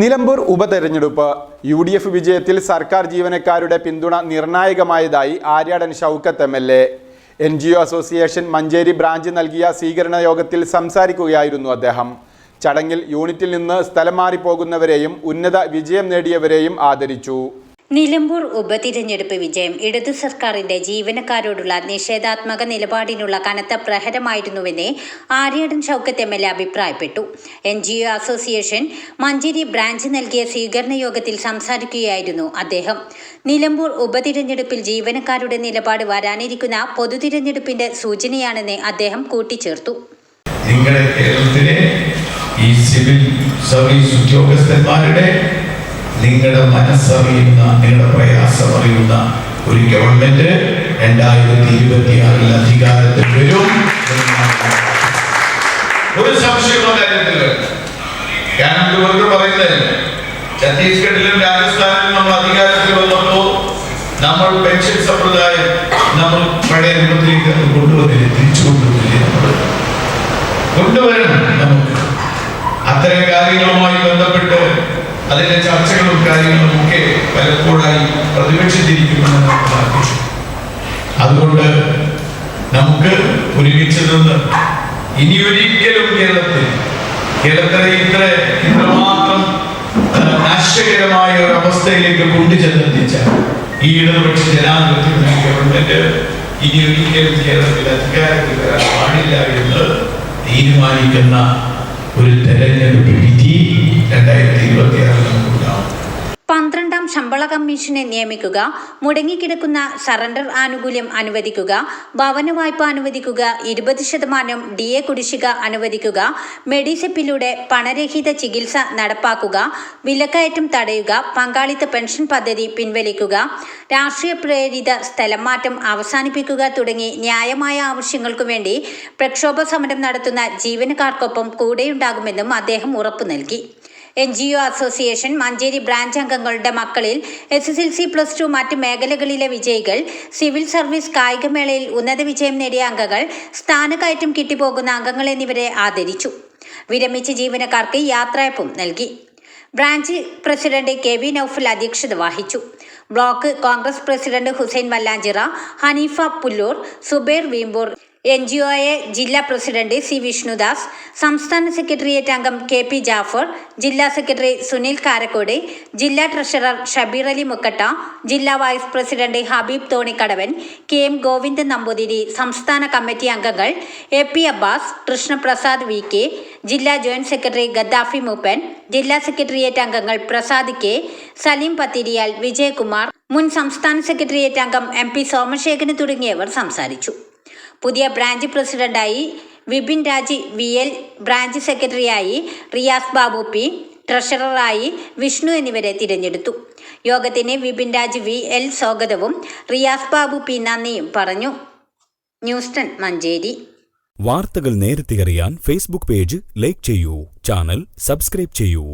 നിലമ്പൂർ ഉപതെരഞ്ഞെടുപ്പ്. U D F വിജയത്തിൽ സർക്കാർ ജീവനക്കാരുടെ പിന്തുണ നിർണായകമായതായി Aryadan Shoukath M L A. N G O association Manjeri branch നൽകിയ സ്വീകരണ യോഗത്തിൽ സംസാരിക്കുകയായിരുന്നു അദ്ദേഹം. ചടങ്ങിൽ യൂണിറ്റിൽ നിന്ന് സ്ഥലം മാറിപ്പോകുന്നവരെയും ഉന്നത വിജയം നേടിയവരെയും ആദരിച്ചു. നിലമ്പൂർ ഉപതിരഞ്ഞെടുപ്പ് വിജയം. ഇടതു സർക്കാരിന്റെ ജീവനക്കാരോടുള്ള നിഷേധാത്മക നിലപാടിനുള്ള കനത്ത പ്രഹരമായിരുന്നുവെന്ന് Aryadan Shoukath M L A അഭിപ്രായപ്പെട്ടു. N G O association Manjeri branch നൽകിയ സ്വീകരണ യോഗത്തിൽ സംസാരിക്കുകയായിരുന്നു അദ്ദേഹം. നിലമ്പൂർ ഉപതിരഞ്ഞെടുപ്പിൽ ജീവനക്കാരുടെ നിലപാട് വരാനിരിക്കുന്ന പൊതുതിരഞ്ഞെടുപ്പിന്റെ സൂചനയാണെന്ന് അദ്ദേഹം കൂട്ടിച്ചേർത്തു. നിങ്ങളുടെ കേരളത്തിലെ ഈ സിവിൽ സർവീസ് ഉദ്യോഗസ്ഥന്മാരുടെ നിങ്ങളുടെ മനസ്സറിയുന്ന നിങ്ങളുടെ പ്രയാസം അറിയുന്ന ഒരു ഗവൺമെന്റ് രണ്ടായിരത്തി ഇരുപത്തിയാറിൽ അധികാരത്തിൽ വരും. ഒരു സംശയമുള്ള കാര്യത്തിൽ ഛത്തീസ്ഗഡിലും രാജസ്ഥാനിലും നമ്മൾ അധികാരത്തിൽ നമ്മൾ പെൻഷൻ സമ്പ്രദായം നമ്മൾ പഴയ രൂപത്തിലേക്ക് കൊണ്ടുവന്നില്ല? തിരിച്ചു നമ്മൾ കൊണ്ടുവരണം നമുക്ക്. അത്തരം കാര്യങ്ങളുമായി ബന്ധപ്പെട്ട് അതിന്റെ ചർച്ചകളും കാര്യങ്ങളും ഒക്കെ പലപ്പോഴായി പ്രതിപക്ഷിച്ചിരിക്കുമെന്ന് പ്രാർത്ഥിച്ചു. അതുകൊണ്ട് നമുക്ക് ഒരുമിച്ച് നിന്ന് ഇനി ഒരിക്കലും കേരളത്തിൽ കേരളത്തിലെ ഇത്ര ഇത്രമാത്രം നാശകരമായ ഒരു അവസ്ഥയിലേക്ക് കൊണ്ടുചെന്നെത്തിച്ച ഈ ഇടതുപക്ഷ ജനാധിപത്യ ഗവൺമെന്റ് ഇനി ഒരിക്കലും കേരളത്തിൽ അധികാരത്തിൽ വരാൻ പാടില്ല എന്ന് തീരുമാനിക്കുന്ന ഒരു തെരഞ്ഞെടുപ്പ് വിധി ശമ്പള കമ്മീഷനെ നിയമിക്കുക മുടങ്ങിക്കിടക്കുന്ന സറണ്ടർ ആനുകൂല്യം അനുവദിക്കുക ഭവന വായ്പ അനുവദിക്കുക ഇരുപത് ശതമാനം ഡി എ കുടിശ്ശിക അനുവദിക്കുക മെഡിസെപ്പിലൂടെ പണരഹിത ചികിത്സ നടപ്പാക്കുക വിലക്കയറ്റം തടയുക പങ്കാളിത്ത പെൻഷൻ പദ്ധതി പിൻവലിക്കുക രാഷ്ട്രീയ പ്രേരിത സ്ഥലംമാറ്റം അവസാനിപ്പിക്കുക തുടങ്ങി ന്യായമായ ആവശ്യങ്ങൾക്കു വേണ്ടി പ്രക്ഷോഭ സമരം നടത്തുന്ന ജീവനക്കാർക്കൊപ്പം കൂടെയുണ്ടാകുമെന്നും അദ്ദേഹം ഉറപ്പു നൽകി. N G O association Manjeri branch അംഗങ്ങളുടെ മക്കളിൽ S S L C plus two മറ്റ് മേഖലകളിലെ വിജയികൾ സിവിൽ സർവീസ് കായികമേളയിൽ ഉന്നത വിജയം നേടിയ അംഗങ്ങൾ സ്ഥാനക്കയറ്റം കിട്ടിപ്പോകുന്ന അംഗങ്ങൾ എന്നിവരെ ആദരിച്ചു. വിരമിച്ച ജീവനക്കാർക്ക് യാത്രയപ്പും നൽകി. Branch president K V Noufal അധ്യക്ഷത വഹിച്ചു. Block Congress president Hussain Vallanchira Haneefa Pullur Subair Veempur N G O A ജില്ലാ പ്രസിഡന്റ് സി വിഷ്ണുദാസ് സംസ്ഥാന സെക്രട്ടേറിയറ്റ് അംഗം കെ പി ജാഫർ ജില്ലാ സെക്രട്ടറി സുനിൽ കാരക്കോട് ജില്ലാ ട്രഷറർ ഷബീർ അലി മുക്കട്ട ജില്ലാ vice president Habeeb Thonikkadavan K M Govindan Namboothiri സംസ്ഥാന committee അംഗങ്ങൾ A P Abbas Krishnaprasad V K ജില്ലാ joint secretary Gaddafi Mooppan ജില്ലാ സെക്രട്ടേറിയറ്റ് അംഗങ്ങൾ പ്രസാദ് കെ സലീം പത്തിരിയാൽ വിജയകുമാർ മുൻ സംസ്ഥാന സെക്രട്ടേറിയറ്റ് അംഗം എം പി സോമശേഖരൻ തുടങ്ങിയവർ സംസാരിച്ചു. പുതിയ ബ്രാഞ്ച് പ്രസിഡന്റായി Vipin Raj V L branch സെക്രട്ടറിയായി റിയാസ് ബാബു പി ട്രഷററായി വിഷ്ണു എന്നിവരെ തിരഞ്ഞെടുത്തു. യോഗത്തിന് വിപിൻ രാജ് വി എൽ സ്വാഗതവും റിയാസ് ബാബു പി നന്ദിയും പറഞ്ഞു. News ten Manjeri. വാർത്തകൾ നേരത്തെ അറിയാൻ ഫേസ്ബുക്ക് പേജ് ലൈക്ക് ചെയ്യൂ ചാനൽ സബ്സ്ക്രൈബ് ചെയ്യൂ.